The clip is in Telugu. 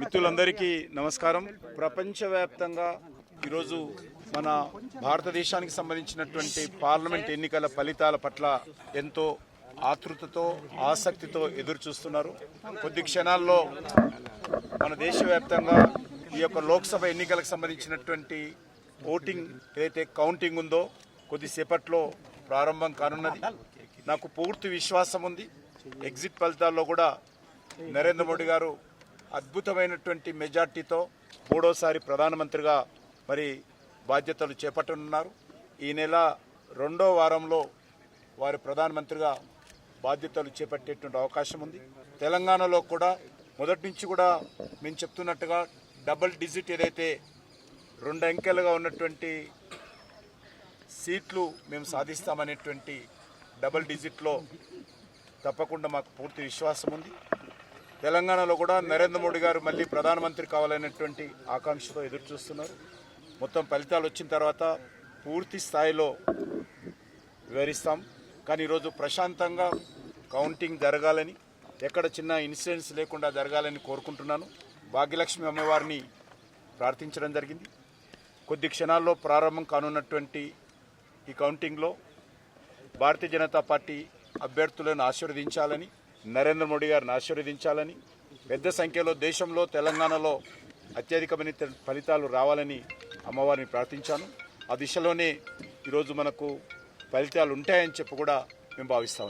మిత్రులందరికీ నమస్కారం. ప్రపంచవ్యాప్తంగా ఈరోజు మన భారతదేశానికి సంబంధించినటువంటి పార్లమెంట్ ఎన్నికల ఫలితాల పట్ల ఎంతో ఆతృతతో ఆసక్తితో ఎదురు చూస్తున్నారు కొద్ది క్షణాల్లో మన దేశవ్యాప్తంగా ఈ యొక్క లోక్సభ ఎన్నికలకు సంబంధించినటువంటి ఓటింగ్ ఏదైతే కౌంటింగ్ ఉందో కొద్దిసేపట్లో ప్రారంభం కానున్నది. నాకు పూర్తి విశ్వాసం ఉంది. ఎగ్జిట్ ఫలితాల్లో కూడా నరేంద్ర మోడీ గారు అద్భుతమైనటువంటి మెజార్టీతో మూడోసారి ప్రధానమంత్రిగా మరి బాధ్యతలు చేపట్టనున్నారు. ఈ నెల రెండో వారంలో వారు ప్రధానమంత్రిగా బాధ్యతలు చేపట్టేటువంటి అవకాశం ఉంది. తెలంగాణలో కూడా మొదటి నుంచి కూడా మేము చెప్తున్నట్టుగా డబల్ డిజిట్ ఏదైతే రెండు అంకెలుగా ఉన్నటువంటి సీట్లు మేము సాధిస్తామనేటువంటి డబల్ డిజిట్లో తప్పకుండా మాకు పూర్తి విశ్వాసం ఉంది. తెలంగాణలో కూడా నరేంద్ర మోడీ గారు మళ్ళీ ప్రధానమంత్రి కావాలనేటువంటి ఆకాంక్షతో ఎదురు చూస్తున్నారు మొత్తం ఫలితాలు వచ్చిన తర్వాత పూర్తి స్థాయిలో వివరిస్తాం. కానీ ఈరోజు ప్రశాంతంగా కౌంటింగ్ జరగాలని ఎక్కడ చిన్న ఇన్సిడెంట్స్ లేకుండా జరగాలని కోరుకుంటున్నాను. భాగ్యలక్ష్మి అమ్మవారిని ప్రార్థించడం జరిగింది. కొద్ది క్షణాల్లో ప్రారంభం కానున్నటువంటి ఈ కౌంటింగ్లో భారతీయ జనతా పార్టీ అభ్యర్థులను ఆశీర్వదించాలని నరేంద్ర మోడీ గారిని ఆశీర్వదించాలని పెద్ద సంఖ్యలో దేశంలో తెలంగాణలో అత్యధికమైన ఫలితాలు రావాలని అమ్మవారిని ప్రార్థించాను. ఆ దిశలోనే ఈరోజు మనకు ఫలితాలు ఉంటాయని చెప్పి కూడా మేము భావిస్తా